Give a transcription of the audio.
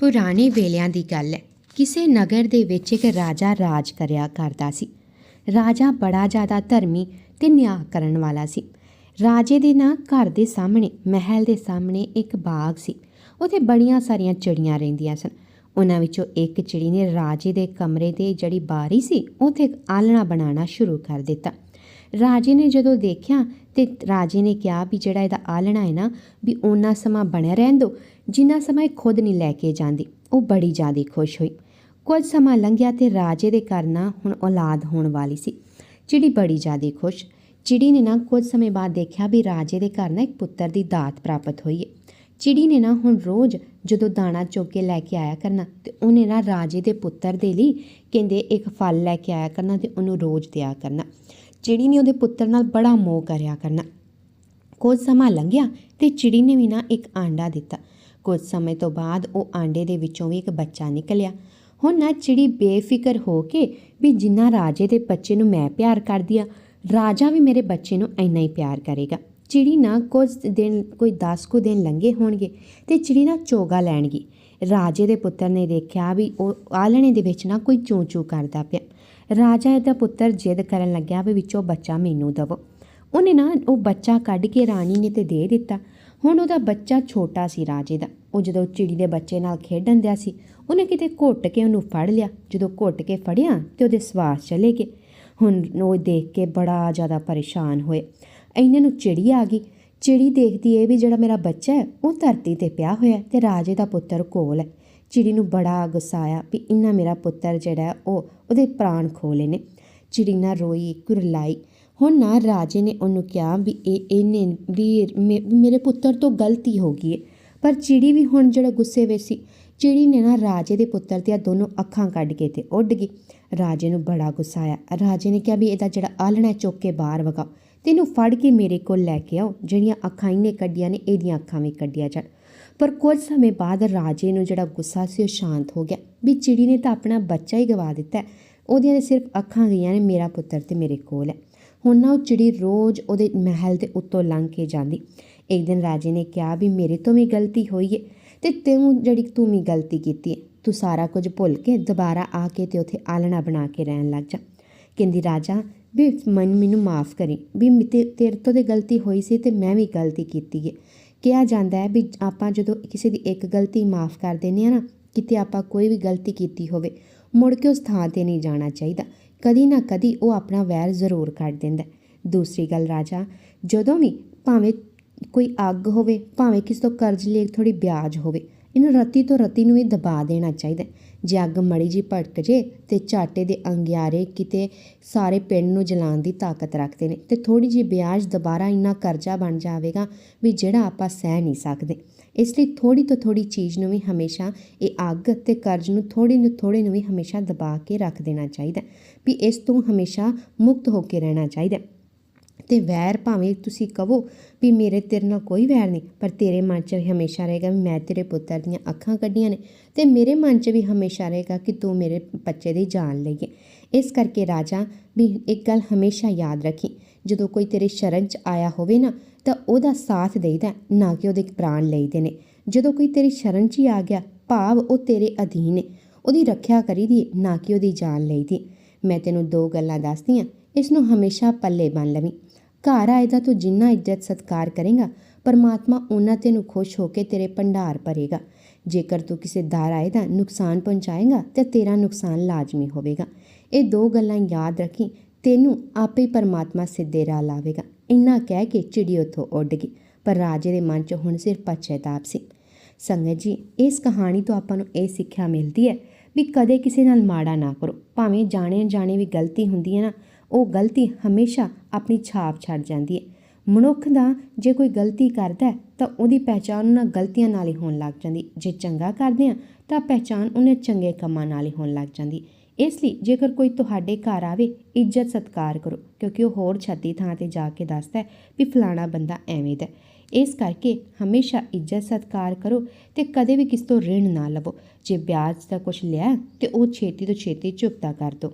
ਪੁਰਾਣੇ ਵੇਲਿਆਂ ਦੀ ਗੱਲ ਹੈ। ਕਿਸੇ ਨਗਰ ਦੇ ਵਿੱਚ ਇੱਕ ਰਾਜਾ ਰਾਜ ਕਰਿਆ ਕਰਦਾ ਸੀ। ਰਾਜਾ ਬੜਾ ਜ਼ਿਆਦਾ ਧਰਮੀ ਤੇ ਨਿਆਂ ਕਰਨ ਵਾਲਾ ਸੀ। ਰਾਜੇ ਦੇ ਨਾਂ ਘਰ ਦੇ ਸਾਹਮਣੇ, ਮਹਿਲ ਦੇ ਸਾਹਮਣੇ ਇੱਕ ਬਾਗ ਸੀ। ਉੱਥੇ ਬੜੀਆਂ ਸਾਰੀਆਂ ਚਿੜੀਆਂ ਰਹਿੰਦੀਆਂ ਸਨ। ਉਹਨਾਂ ਵਿੱਚੋਂ ਇੱਕ ਚਿੜੀ ਨੇ ਰਾਜੇ ਦੇ ਕਮਰੇ ਦੇ ਜਿਹੜੀ ਬਾਰੀ ਸੀ, ਉੱਥੇ ਇੱਕ ਆਲਣਾ ਬਣਾਉਣਾ ਸ਼ੁਰੂ ਕਰ ਦਿੱਤਾ। ਰਾਜੇ ਨੇ ਜਦੋਂ ਦੇਖਿਆ ਤੇ ਰਾਜੇ ਨੇ ਕਿਹਾ ਵੀ ਜਿਹੜਾ ਇਹਦਾ ਆਲਣਾ ਹੈ ਨਾ, ਵੀ ਉਹਨਾਂ ਸਮਾਂ ਬਣਿਆ ਰਹਿਣ ਦਿਓ ਜਿੰਨਾ ਸਮਾਂ ਇਹ ਖੁਦ ਨਹੀਂ ਲੈ ਕੇ ਜਾਂਦੀ। ਉਹ ਬੜੀ ਜ਼ਿਆਦਾ ਖੁਸ਼ ਹੋਈ। ਕੁਝ ਸਮਾਂ ਲੰਘਿਆ ਤੇ ਰਾਜੇ ਦੇ ਘਰ ਨਾ ਹੁਣ ਔਲਾਦ ਹੋਣ ਵਾਲੀ ਸੀ ਚਿੜੀ ਬੜੀ ਜ਼ਿਆਦਾ ਖੁਸ਼। ਚਿੜੀ ਨੇ ਨਾ ਕੁਝ ਸਮੇਂ ਬਾਅਦ ਦੇਖਿਆ ਵੀ ਰਾਜੇ ਦੇ ਘਰ ਨਾ ਇੱਕ ਪੁੱਤਰ ਦੀ ਦਾਤ ਪ੍ਰਾਪਤ ਹੋਈ ਹੈ ਚਿੜੀ ਨੇ ਨਾ ਹੁਣ ਰੋਜ਼ ਜਦੋਂ ਦਾਣਾ ਚੁੱਕ ਕੇ ਲੈ ਕੇ ਆਇਆ ਕਰਨਾ, ਤੇ ਉਹਨੇ ਨਾ ਰਾਜੇ ਦੇ ਪੁੱਤਰ ਦੇ ਲਈ ਕਹਿੰਦੇ ਇੱਕ ਫਲ ਲੈ ਕੇ ਆਇਆ ਕਰਨਾ ਤੇ ਉਹਨੂੰ ਰੋਜ਼ ਦਿਆ ਕਰਨਾ। ਚਿੜੀ ਨੇ ਉਹਦੇ ਪੁੱਤਰ ਨਾਲ ਬੜਾ ਮੋਹ ਕਰਿਆ ਕਰਨਾ। ਕੁਝ ਸਮਾਂ ਲੰਘਿਆ ਤੇ ਚਿੜੀ ਨੇ ਵੀ ਨਾ ਇੱਕ ਆਂਡਾ ਦਿੱਤਾ। ਕੁਝ ਸਮੇਂ ਤੋਂ ਬਾਅਦ ਉਹ ਆਂਡੇ ਦੇ ਵਿੱਚੋਂ ਵੀ ਇੱਕ ਬੱਚਾ ਨਿਕਲਿਆ। ਹੁਣ ਨਾ ਚਿੜੀ ਬੇਫਿਕਰ ਹੋ ਕੇ ਵੀ ਜਿੰਨਾ ਰਾਜੇ ਦੇ ਬੱਚੇ ਨੂੰ ਮੈਂ ਪਿਆਰ ਕਰਦੀ ਆ, ਰਾਜਾ ਵੀ ਮੇਰੇ ਬੱਚੇ ਨੂੰ ਇੰਨਾ ਹੀ ਪਿਆਰ ਕਰੇਗਾ। ਚਿੜੀ ਨਾ ਕੁਝ ਦਿਨ, ਕੋਈ 10 ਕੁ ਦਿਨ ਲੰਘੇ ਹੋਣਗੇ ਤੇ ਚਿੜੀ ਨਾ ਚੋਗਾ ਲੈਣਗੀ। ਰਾਜੇ ਦੇ ਪੁੱਤਰ ਨੇ ਦੇਖਿਆ ਵੀ ਉਹ ਆਲਣੇ ਦੇ ਵਿੱਚ ਨਾ ਕੋਈ ਚੂੰ ਚੂੰ ਕਰਦਾ ਪਿਆ। ਰਾਜਾ ਇਹਦਾ ਪੁੱਤਰ ਜਿੱਦ ਕਰਨ ਲੱਗਿਆ ਵੀ ਵਿੱਚੋਂ ਬੱਚਾ ਮੈਨੂੰ ਦਵੋ। ਉਹਨੇ ਨਾ ਉਹ ਬੱਚਾ ਕੱਢ ਕੇ ਰਾਣੀ ਨੇ ਤੇ ਦੇ ਦਿੱਤਾ। ਹੁਣ ਉਹਦਾ ਬੱਚਾ ਛੋਟਾ ਸੀ ਰਾਜੇ ਦਾ। ਉਹ ਜਦੋਂ ਚਿੜੀ ਦੇ ਬੱਚੇ ਨਾਲ ਖੇਡਣ ਦਿਆ ਸੀ, ਉਹਨੇ ਕਿਤੇ ਘੁੱਟ ਕੇ ਉਹਨੂੰ ਫੜ ਲਿਆ। ਜਦੋਂ ਘੁੱਟ ਕੇ ਫੜਿਆ ਤੇ ਉਹਦੇ ਸਵਾਸ ਚਲੇ ਗਏ। ਹੁਣ ਉਹ ਦੇਖ ਕੇ ਬੜਾ ਜ਼ਿਆਦਾ ਪਰੇਸ਼ਾਨ ਹੋਏ। ਇਹਨਾਂ ਨੂੰ ਚਿੜੀ ਆ ਗਈ। ਚਿੜੀ ਦੇਖਦੀ ਏ ਵੀ ਜਿਹੜਾ ਮੇਰਾ ਬੱਚਾ ਹੈ, ਉਹ ਧਰਤੀ ਤੇ ਪਿਆ ਹੋਇਆ ਹੈ ਤੇ ਰਾਜੇ ਦਾ ਪੁੱਤਰ ਕੋਲ ਹੈ। ਚਿੜੀ ਨੂੰ ਬੜਾ ਗੁੱਸਾ ਆਇਆ ਵੀ ਇੰਨਾ ਮੇਰਾ ਪੁੱਤਰ ਜਿਹੜਾ ਉਹ ਉਹਦੇ ਪ੍ਰਾਣ ਖੋ ਲਏ ਨੇ। ਚਿੜੀ ਨਾ ਰੋਈ, ਕੁਰਲਾਈ। ਹੁਣ ਨਾ ਰਾਜੇ ਨੇ ਉਹਨੂੰ ਕਿਹਾ ਵੀ ਇਹ ਇਹਨੇ ਵੀ ਮੇ- ਮੇਰੇ ਪੁੱਤਰ ਤੋਂ ਗਲਤੀ ਹੋ ਗਈ ਹੈ ਪਰ ਚਿੜੀ ਵੀ ਹੁਣ ਜਿਹੜਾ ਗੁੱਸੇ ਵਿੱਚ ਸੀ, ਚਿੜੀ ਨੇ ਨਾ ਰਾਜੇ ਦੇ ਪੁੱਤਰ ਦੀਆਂ ਦੋਨੋਂ ਅੱਖਾਂ ਕੱਢ ਕੇ ਤੇ ਉੱਡ ਗਈ। ਰਾਜੇ ਨੂੰ ਬੜਾ ਗੁੱਸਾ ਆਇਆ। ਰਾਜੇ ਨੇ ਕਿਹਾ ਵੀ ਇਹਦਾ ਜਿਹੜਾ ਆਲਣਾ ਹੈ, ਚੁੱਕ ਕੇ ਬਾਹਰ ਵਗਾਓ। ਤੇ ਇਹਨੂੰ ਫੜ ਕੇ ਮੇਰੇ ਕੋਲ ਲੈ ਕੇ ਆਓ। ਜਿਹੜੀਆਂ ਅੱਖਾਂ ਇਹਨੇ ਕੱਢੀਆਂ ਨੇ, ਇਹਦੀਆਂ ਅੱਖਾਂ ਵੀ ਕੱਢੀਆਂ ਜਾਣ। ਪਰ ਕੁਝ ਸਮੇਂ ਬਾਅਦ ਰਾਜੇ ਨੂੰ ਜਿਹੜਾ ਗੁੱਸਾ ਸੀ, ਉਹ ਸ਼ਾਂਤ ਹੋ ਗਿਆ। ਵੀ ਚਿੜੀ ਨੇ ਤਾਂ ਆਪਣਾ ਬੱਚਾ ਹੀ ਗਵਾ ਦਿੱਤਾ ਉਹਦੀਆਂ ਤਾਂ ਸਿਰਫ ਅੱਖਾਂ ਗਈਆਂ ਨੇ, ਮੇਰਾ ਪੁੱਤਰ ਤੇ ਮੇਰੇ ਕੋਲ ਹੈ। ਹੁਣ ਨਾ ਉਹ ਚਿੜੀ ਰੋਜ਼ ਉਹਦੇ ਮਹਿਲ ਦੇ ਉੱਤੋਂ ਲੰਘ ਕੇ ਜਾਂਦੀ। ਇੱਕ ਦਿਨ ਰਾਜੇ ਨੇ ਕਿਹਾ ਵੀ ਮੇਰੇ ਤੋਂ ਵੀ ਗਲਤੀ ਹੋਈ ਹੈ ਤੇ ਤੈਨੂੰ ਜਿਹੜੀ ਤੂੰ ਵੀ ਗਲਤੀ ਕੀਤੀ ਹੈ ਤੂੰ ਸਾਰਾ ਕੁਝ ਭੁੱਲ ਕੇ ਦੁਬਾਰਾ ਆ ਕੇ ਤੇ ਉੱਥੇ ਆਲਣਾ ਬਣਾ ਕੇ ਰਹਿਣ ਲੱਗ ਜਾ। ਕਹਿੰਦੀ, ਰਾਜਾ, ਵੀ ਮਨ ਮੈਨੂੰ ਮਾਫ ਕਰੀ। ਵੀ ਮੇ- ਤੇ ਤੇਰੇ ਤੋਂ ਤੇ ਗਲਤੀ ਹੋਈ ਸੀ ਤੇ ਮੈਂ ਵੀ ਗਲਤੀ ਕੀਤੀ ਹੈ ਕਿਹਾ ਜਾਂਦਾ ਹੈ ਵੀ ਆਪਾਂ ਜਦੋਂ ਕਿਸੇ ਦੀ ਇੱਕ ਗਲਤੀ ਮਾਫ ਕਰ ਦਿੰਦੇ ਆ ਨਾ, ਕਿਤੇ ਆਪਾਂ ਕੋਈ ਵੀ ਗਲਤੀ ਕੀਤੀ ਹੋਵੇ, ਮੁੜ ਕੇ ਉਸ ਥਾਂ ਤੇ ਨਹੀਂ ਜਾਣਾ ਚਾਹੀਦਾ। ਕਦੀ ਨਾ ਕਦੀ ਉਹ ਆਪਣਾ ਵੈਰ ਜ਼ਰੂਰ ਕੱਢ ਦਿੰਦਾ ਦੂਸਰੀ ਗੱਲ, ਰਾਜਾ, ਜਦੋਂ ਵੀ ਭਾਵੇਂ ਕੋਈ ਅੱਗ ਹੋਵੇ, ਭਾਵੇਂ ਕਿਸੇ ਤੋਂ ਕਰਜ਼ ਲਈ ਥੋੜੀ ਵਿਆਜ ਹੋਵੇ ਇਹਨੂੰ ਰਤੀ ਤੋਂ ਰਤੀ ਨੂੰ ਹੀ ਦਬਾ ਦੇਣਾ ਚਾਹੀਦਾ ਜੇ ਅੱਗ ਮੜੀ ਜੀ ਭੜਕ ਜੇ ਤੇ ਝਾਟੇ ਦੇ ਅੰਗਿਆਰੇ ਕਿਤੇ ਸਾਰੇ ਪਿੰਡ ਨੂੰ ਜਲਾਉਣ ਦੀ ਤਾਕਤ ਰੱਖਦੇ ਨੇ ਤੇ ਥੋੜੀ ਜੀ ਵਿਆਜ ਦੁਬਾਰਾ ਇੰਨਾ ਕਰਜ਼ਾ ਬਣ ਜਾਵੇਗਾ ਵੀ ਜਿਹੜਾ ਆਪਾਂ ਸਹਿ ਨਹੀਂ ਸਕਦੇ। ਇਸ ਲਈ ਥੋੜੀ ਤੋਂ ਥੋੜੀ ਚੀਜ਼ ਨੂੰ ਵੀ ਹਮੇਸ਼ਾ ਇਹ ਅੱਗ ਤੇ ਕਰਜ਼ ਨੂੰ ਥੋੜੀ ਨੂੰ ਥੋੜੇ ਨੂੰ ਵੀ ਹਮੇਸ਼ਾ ਦਬਾ ਕੇ ਰੱਖ ਦੇਣਾ ਚਾਹੀਦਾ ਵੀ ਇਸ ਤੋਂ ਹਮੇਸ਼ਾ ਮੁਕਤ ਹੋ ਕੇ ਰਹਿਣਾ ਚਾਹੀਦਾ ਤੇ ਵੈਰ ਭਾਵੇਂ ਤੁਸੀਂ ਕਹੋ ਵੀ ਮੇਰੇ ਤੇਰੇ ਨਾਲ ਕੋਈ ਵੈਰ ਨਹੀਂ ਪਰ ਤੇਰੇ ਮਨ 'ਚ ਹਮੇਸ਼ਾ ਰਹੇਗਾ ਵੀ ਮੈਂ ਤੇਰੇ ਪੁੱਤਰ ਦੀਆਂ ਅੱਖਾਂ ਕੱਢੀਆਂ ਨੇ ਤੇ ਮੇਰੇ ਮਨ 'ਚ ਵੀ ਹਮੇਸ਼ਾ ਰਹੇਗਾ ਕਿ ਤੂੰ ਮੇਰੇ ਬੱਚੇ ਦੀ ਜਾਨ ਲਈਏ ਇਸ ਕਰਕੇ ਰਾਜਾ ਵੀ ਇੱਕ ਗੱਲ ਹਮੇਸ਼ਾ ਯਾਦ ਰੱਖੀ ਜਦੋਂ ਕੋਈ ਤੇਰੇ ਸ਼ਰਨ 'ਚ ਆਇਆ ਹੋਵੇ ਨਾ ਤਾਂ ਉਹਦਾ ਸਾਥ ਦੇਈਦਾ ਨਾ ਕਿ ਉਹਦੇ ਪ੍ਰਾਣ ਲਈਦੇ ਨੇ। ਜਦੋਂ ਕੋਈ ਤੇਰੀ ਸ਼ਰਨ 'ਚ ਹੀ ਆ ਗਿਆ ਭਾਵ ਉਹ ਤੇਰੇ ਅਧੀਨ ਹੈ ਉਹਦੀ ਰੱਖਿਆ ਕਰੀਦੀ ਹੈ, ਨਾ ਕਿ ਉਹਦੀ ਜਾਨ ਲਈਦੀ ਮੈਂ ਤੈਨੂੰ ਦੋ ਗੱਲਾਂ ਦੱਸਦੀਆਂ ਇਸ ਨੂੰ ਹਮੇਸ਼ਾ ਪੱਲੇ ਬੰਨ ਲਵੀਂ। ਘਰ ਆਏ ਦਾ ਤੂੰ ਜਿੰਨਾ ਇੱਜ਼ਤ ਸਤਕਾਰ ਕਰੇਗਾ, ਪਰਮਾਤਮਾ ਉਹਨਾਂ ਤੈਨੂੰ ਖੁਸ਼ ਹੋ ਕੇ ਤੇਰੇ ਭੰਡਾਰ ਭਰੇਗਾ। ਜੇਕਰ ਤੂੰ ਕਿਸੇ ਦਾਰ ਆਏ ਦਾ ਨੁਕਸਾਨ ਪਹੁੰਚਾਏਗਾ ਤੇ ਤੇਰਾ ਨੁਕਸਾਨ ਲਾਜ਼ਮੀ ਹੋਵੇਗਾ। ਇਹ ਦੋ ਗੱਲਾਂ ਯਾਦ ਰੱਖੀ ਤੈਨੂੰ ਆਪੇ ਹੀ ਪਰਮਾਤਮਾ ਸਿੱਧੇ ਰਾਹ ਲਾਵੇਗਾ। ਇੰਨਾ ਕਹਿ ਕੇ ਚਿੜੀ ਉੱਥੋਂ ਉੱਡ ਗਈ, ਪਰ ਰਾਜੇ ਦੇ ਮਨ 'ਚ ਹੁਣ ਸਿਰਫ ਪਛਤਾਪ ਸੀ। ਸੰਗਤ ਜੀ, ਇਸ ਕਹਾਣੀ ਤੋਂ ਆਪਾਂ ਨੂੰ ਇਹ ਸਿੱਖਿਆ ਮਿਲਦੀ ਹੈ ਵੀ ਕਦੇ ਕਿਸੇ ਨਾਲ ਮਾੜਾ ਨਾ ਕਰੋ। ਭਾਵੇਂ ਜਾਣੇ ਜਾਣੇ ਵੀ ਗਲਤੀ ਹੁੰਦੀ ਹੈ ਨਾ, ਉਹ ਗਲਤੀ ਹਮੇਸ਼ਾ ਆਪਣੀ ਛਾਪ ਛੱਡ ਜਾਂਦੀ ਹੈ। ਮਨੁੱਖ ਦਾ ਜੇ ਕੋਈ ਗਲਤੀ ਕਰਦਾ ਤਾਂ ਉਹਦੀ ਪਹਿਚਾਣ ਉਹਨਾਂ ਗਲਤੀਆਂ ਨਾਲ ਹੀ ਹੋਣ ਲੱਗ ਜਾਂਦੀ। ਜੇ ਚੰਗਾ ਕਰਦੇ ਆ ਤਾਂ ਪਹਿਚਾਣ ਉਹਨੇ ਚੰਗੇ ਕੰਮਾਂ ਨਾਲ ਹੀ ਹੋਣ ਲੱਗ ਜਾਂਦੀ। ਇਸ ਲਈ ਜੇਕਰ ਕੋਈ ਤੁਹਾਡੇ ਘਰ ਆਵੇ, ਇੱਜ਼ਤ ਸਤਕਾਰ ਕਰੋ, ਕਿਉਂਕਿ ਉਹ ਹੋਰ ਛੱਤੀ ਥਾਂ ਤੇ ਜਾ ਕੇ ਦੱਸਦਾ ਵੀ ਫਲਾਣਾ ਬੰਦਾ ਐਵੇਂ ਦਾ ਇਸ ਕਰਕੇ ਹਮੇਸ਼ਾ ਇੱਜ਼ਤ ਸਤਕਾਰ ਕਰੋ ਤੇ ਕਦੇ ਵੀ ਕਿਸ ਤੋਂ ਰਿਣ ਨਾ ਲਵੋ। ਜੇ ਵਿਆਜ ਦਾ ਕੁਝ ਲਿਆ ਤੇ ਉਹ ਛੇਤੀ ਤੋਂ ਛੇਤੀ ਚੁਕਤਾ ਕਰ ਦਿਓ।